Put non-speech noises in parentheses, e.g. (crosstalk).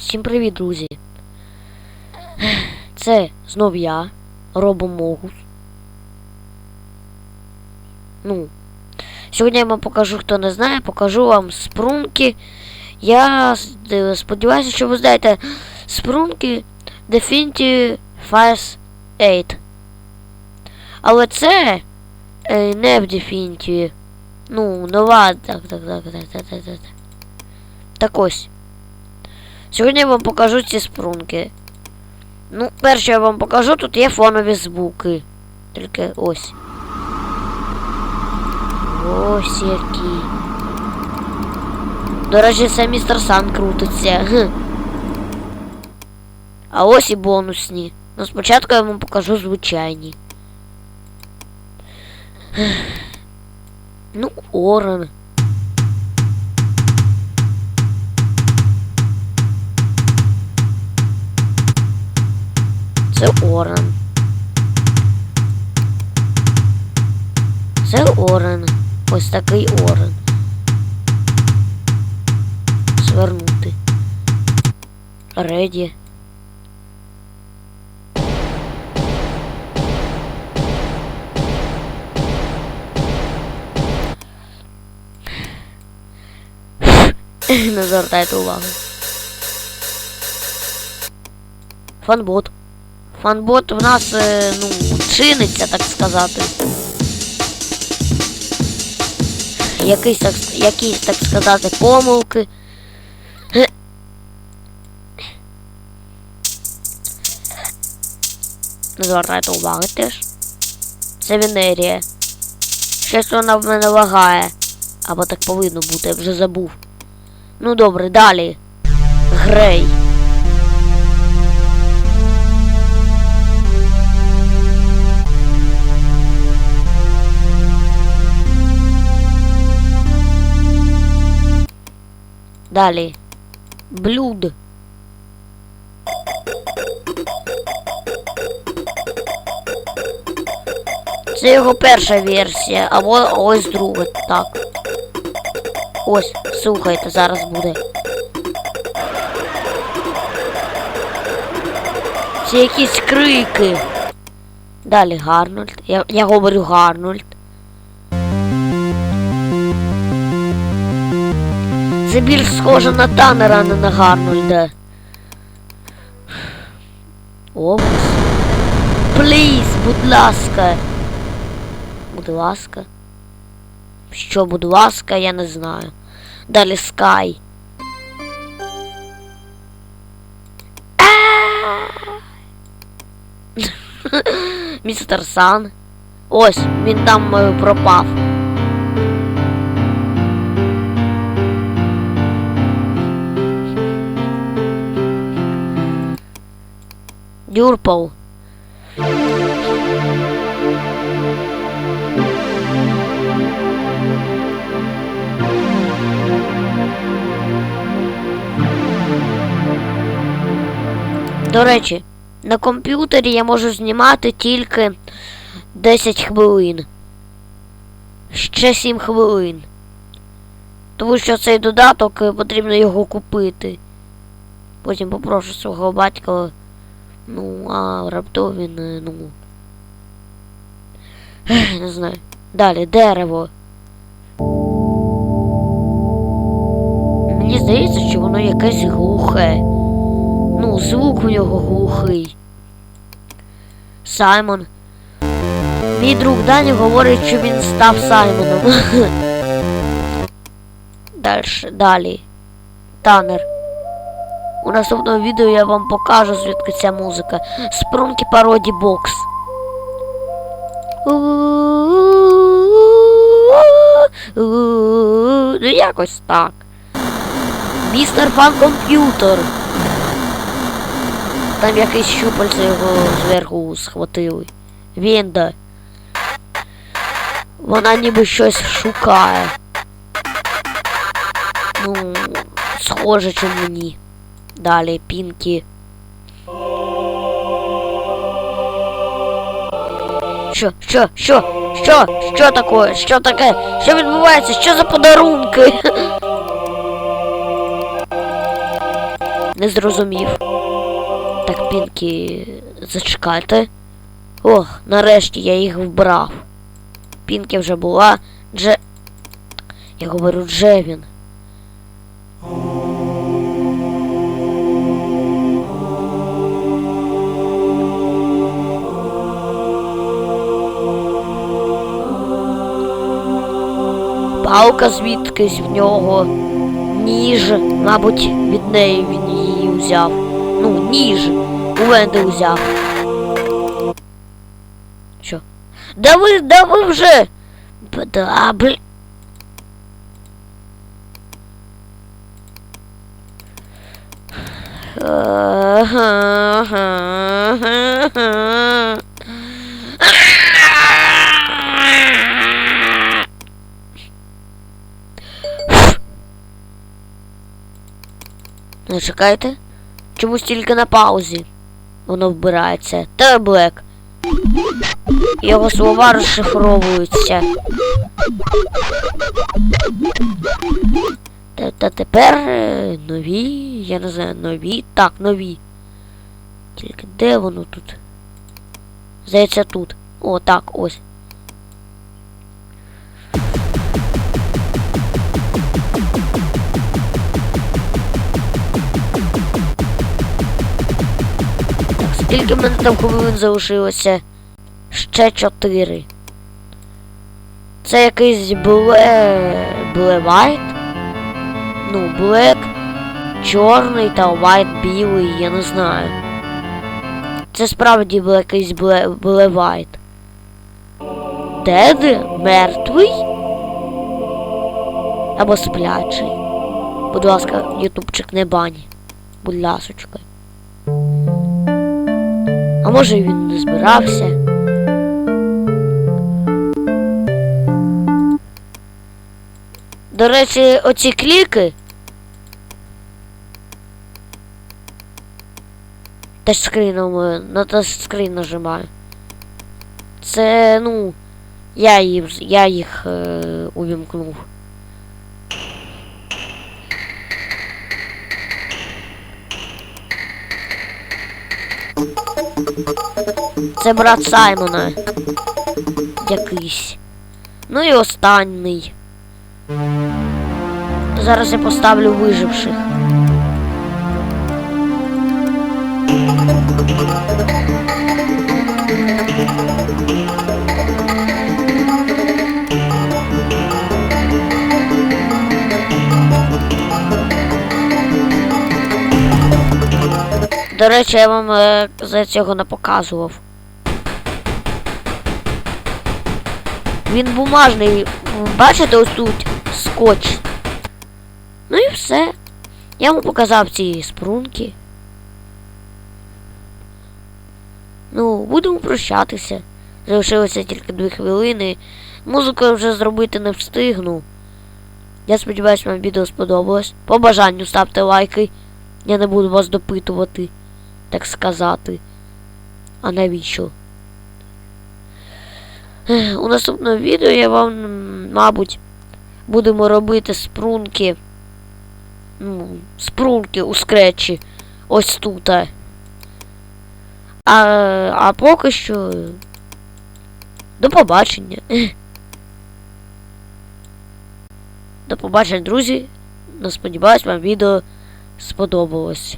Всім привіт, друзі. Це знов я, Робомогус. Ну, сьогодні я вам покажу, хто не знає, покажу вам спрунки. Я е, сподіваюся, що ви знаєте спрунки Definity Fires 8. Але це е, не в Definity. Ну, нова. Так, так, так, так, так, так, так. Так ось. Сьогодні я вам покажу ці спрунки. Ну, перше я вам покажу, тут є фонові звуки. Тільки ось. Ось які. До речі, це містер Сан крутиться. А ось і бонусні. Ну, спочатку я вам покажу звичайні. Ну, Орен. Це Орен. Це Орен. Ось такий Орен. Звернути. Реді. Не звертайте увагу. Фанбот. Фанбот в нас, е, ну, чиниться, так сказати. Якісь, так, якісь, так сказати, помилки. Не звертайте уваги теж. Це Венерія. Щось вона в мене лагає. Або так повинно бути, я вже забув. Ну добре, далі. Грей. Далі. Блюд. Це його перша версія, або ось друга. Так. Ось, слухайте, зараз буде. Це якісь крики. Далі Гарнольд. Я, я говорю Гарнольд. Це більш схоже на Танера, а не на Гарнольда. Овус. Пліз, будь ласка. Будь ласка. Що, будь ласка, я не знаю. Далі Скай. (laughs) Містер Сан. Ось, він там е, пропав. Дюрпл. До речі, на комп'ютері я можу знімати тільки 10 хвилин. Ще 7 хвилин. Тому що цей додаток е, потрібно його купити. Потім попрошу свого батька. Ну, а раптом він, е, ну. Не знаю. Далі, дерево. Мені здається, що воно якесь глухе. Ну, звук у нього глухий. Саймон. Мій друг Дані говорить, що він став Саймоном. (laughs) Дальше, далі. Танер. У наступному відео я вам покажу, звідки ця музика. Спрунки пароді бокс. Ну якось так. Містер Фан Комп'ютер. Там якийсь щупальце його зверху схватили. Вінда. Вона ніби щось шукає. Ну, схоже, чому ні. Далі Пінкі. Що, що, що, що, що таке? Що таке? Що відбувається? Що за подарунки? Не зрозумів. Так, Пінкі, зачекайте. Ох, нарешті я їх вбрав. Пінкі вже була. Дже. Я говорю Джевін. Палка звідкись в нього. Ніж, мабуть, від неї він її взяв. Ну, ніж. У Венди взяв. Що? Да ви, да ви вже. Да, блін. Не чекайте. Чомусь тільки на паузі. Воно вбирається. Та Блек. Його слова розшифровуються. Та, та тепер е, нові, я не знаю, нові. Так, нові. Тільки де воно тут? Здається, тут. О, так, ось. Скільки в мене там хвилин залишилося? Ще чотири. Це якийсь бле... Блевайт? Ну, блек, чорний та вайт білий, я не знаю. Це справді був якийсь бле... блевайт. Дед? Мертвий? Або сплячий. Будь ласка, ютубчик не бані. Будь ласочка. А може він не збирався? До речі, оці кліки. Тачскріном на тачскрін нажимаю. Це, ну, я їх, я їх е, увімкнув. Це брат Саймона. Якийсь. Ну і останній. Зараз я поставлю виживших. До речі, я вам е, за цього не показував. Він бумажний. Бачите, ось тут скотч. Ну і все. Я вам показав ці спрунки. Ну, будемо прощатися. Залишилося тільки дві хвилини. Музику я вже зробити не встигну. Я сподіваюся, вам відео сподобалось. По бажанню ставте лайки. Я не буду вас допитувати, так сказати. А навіщо? У наступному відео я вам, мабуть, будемо робити спрунки. Ну, спрунки у скретчі. Ось тут. А, а поки що. До побачення. До побачення, друзі. Ну, сподіваюсь, вам відео сподобалось.